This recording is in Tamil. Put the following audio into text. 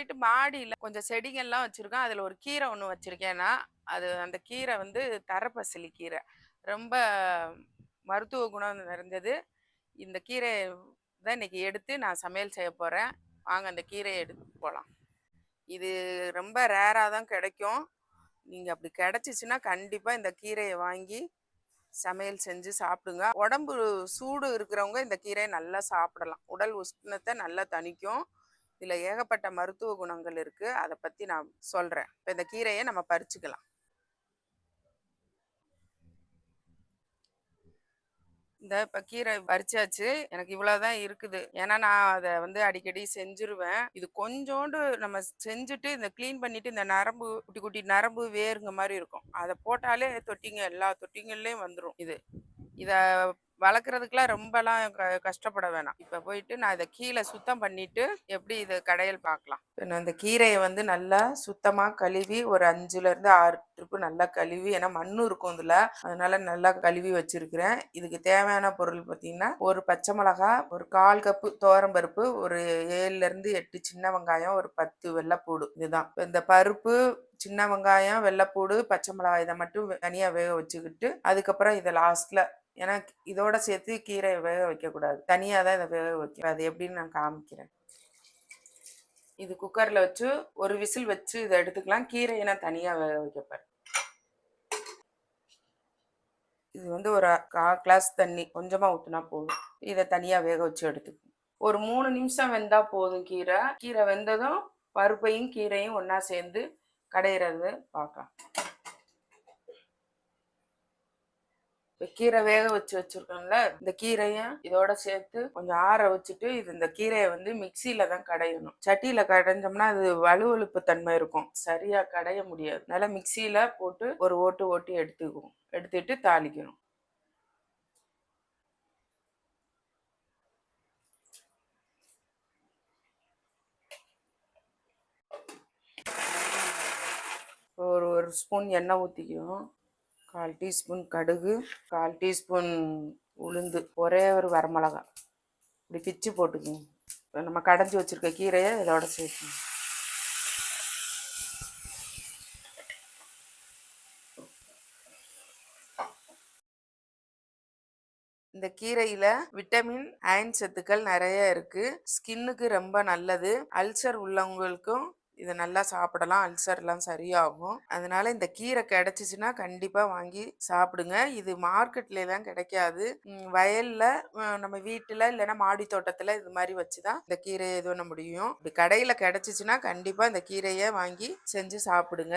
வீட்டு மாடியில கொஞ்சம் செடிங்கள்லாம் வச்சிருக்கேன். அதுல ஒரு கீரை ஒண்ணு வச்சிருக்கேன்னா, அது அந்த கீரை வந்து தரப்பசலி கீரை. ரொம்ப மருத்துவ குணம் நிறைஞ்சது. இந்த கீரை தான் இன்னைக்கு எடுத்து நான் சமையல் செய்ய போறேன். வாங்க அந்த கீரையை எடுத்து போலாம். இது ரொம்ப ரேராக தான் கிடைக்கும். நீங்கள் அப்படி கிடச்சிச்சின்னா கண்டிப்பாக இந்த கீரையை வாங்கி சமையல் செஞ்சு சாப்பிடுங்க. உடம்பு சூடு இருக்கிறவங்க இந்த கீரையை நல்லா சாப்பிடலாம். உடல் உஷ்ணத்தை நல்லா தணிக்கும். இதில் ஏகப்பட்ட மருத்துவ குணங்கள் இருக்குது அதை பற்றி நான் சொல்கிறேன் இப்போ இந்த கீரையை நம்ம பறிச்சுக்கலாம். இந்த இப்போ கீரை பறிச்சாச்சு. எனக்கு இவ்வளோதான் இருக்குது. ஏன்னா, நான் அதை வந்து அடிக்கடி செஞ்சுருவேன். இது கொஞ்சோண்டு நம்ம செஞ்சுட்டு, இந்த க்ளீன் பண்ணிட்டு, இந்த நரம்பு குட்டி குட்டி நரம்பு வேருங்க மாதிரி இருக்கும். அதை போட்டாலே தொட்டிங்க எல்லா தொட்டிங்கள்லேயும் வந்துடும் இது. இதை வளர்க்குறதுக்குலாம் ரொம்பலாம் க கஷ்டப்பட வேணாம். இப்போ போயிட்டு நான் இதை கீழே சுத்தம் பண்ணிட்டு, எப்படி இதை கடையல் பார்க்கலாம். நான் இந்த கீரையை வந்து நல்லா சுத்தமாக கழுவி ஒரு 5லருந்து 6 ட்ரிப்பு நல்லா கழுவி ஏன்னா மண்ணும் இருக்கும் இதில் அதனால நல்லா கழுவி வச்சுருக்கிறேன் இதுக்கு தேவையான பொருள் பார்த்தீங்கன்னா, ஒரு பச்சை மிளகா, ஒரு 1/4 கப்பு தோரம்பருப்பு ஒரு 7லருந்து 8 சின்ன வெங்காயம், ஒரு 10 வெள்ளைப்பூடு. இதுதான். இந்த பருப்பு, சின்ன வெங்காயம், வெள்ளைப்பூடு, பச்சை மிளகாய் இதை மட்டும் தனியாக வேக வச்சுக்கிட்டு, அதுக்கப்புறம் இதை லாஸ்ட்டில் ஏன்னா இதோட சேர்த்து கீரை வேக வைக்கக்கூடாது. தனியாக தான் இதை வேக வைக்கிறேன் அது எப்படின்னு நான் காமிக்கிறேன். இது குக்கரில் வச்சு ஒரு விசில் வச்சு இதை எடுத்துக்கலாம். கீரையை நான் தனியாக வேக வைக்க இது வந்து ஒரு 1/4 கிளாஸ் தண்ணி கொஞ்சமாக ஊற்றுனா போதும். இதை தனியாக வேக வச்சு எடுத்துக்கணும். ஒரு மூணு நிமிஷம் வெந்தால் போதும் கீரை. கீரை வெந்ததும் பருப்பையும், கீரையும் ஒன்றா சேர்ந்து கடையிறது பார்க்கலாம். கீரை வேக வச்சு வச்சிருக்கோம்ல, இந்த கீரையும் இதோட சேர்த்து கொஞ்சம் ஆற வச்சுட்டு, இது இந்த கீரையை வந்து மிக்சியில தான் கடையணும். சட்டியில கடைஞ்சோம்னா, அது வலுவழுப்பு தன்மை இருக்கும். சரியா கடைய முடியாது. அதனால மிக்சியில போட்டு ஒரு ஓட்டு ஓட்டி எடுத்துக்குவோம். எடுத்துட்டு தாளிக்கணும். ஒரு ஒரு ஸ்பூன் எண்ணெய் ஊற்றிக்கும் 1/4 டீஸ்பூன் கடுகு, 1/4 டீஸ்பூன் உளுந்து, ஒரே ஒரு வரமிளகா. இப்படி பிச்சு போட்டுக்குங்க. நம்ம கடைஞ்சி வச்சிருக்க கீரையை இதோட சேர்த்துங்க இந்த கீரையில விட்டமின், அயன் சத்துக்கள் நிறைய இருக்கு. ஸ்கின்னுக்கு ரொம்ப நல்லது. அல்சர் உள்ளவங்களுக்கும் இதை நல்லா சாப்பிடலாம். அல்சர்லாம் சரியாகும். அதனால இந்த கீரை கிடைச்சிச்சுன்னா, கண்டிப்பாக வாங்கி சாப்பிடுங்க. இது மார்க்கெட்லாம் கிடைக்காது. வயலில் நம்ம வீட்டில் இல்லைன்னா மாடி தோட்டத்தில் இது மாதிரி வச்சு தான் இந்த கீரையை இது பண்ண முடியும். இப்படி கடையில் கிடைச்சிச்சுன்னா, கண்டிப்பாக இந்த கீரையை வாங்கி செஞ்சு சாப்பிடுங்க.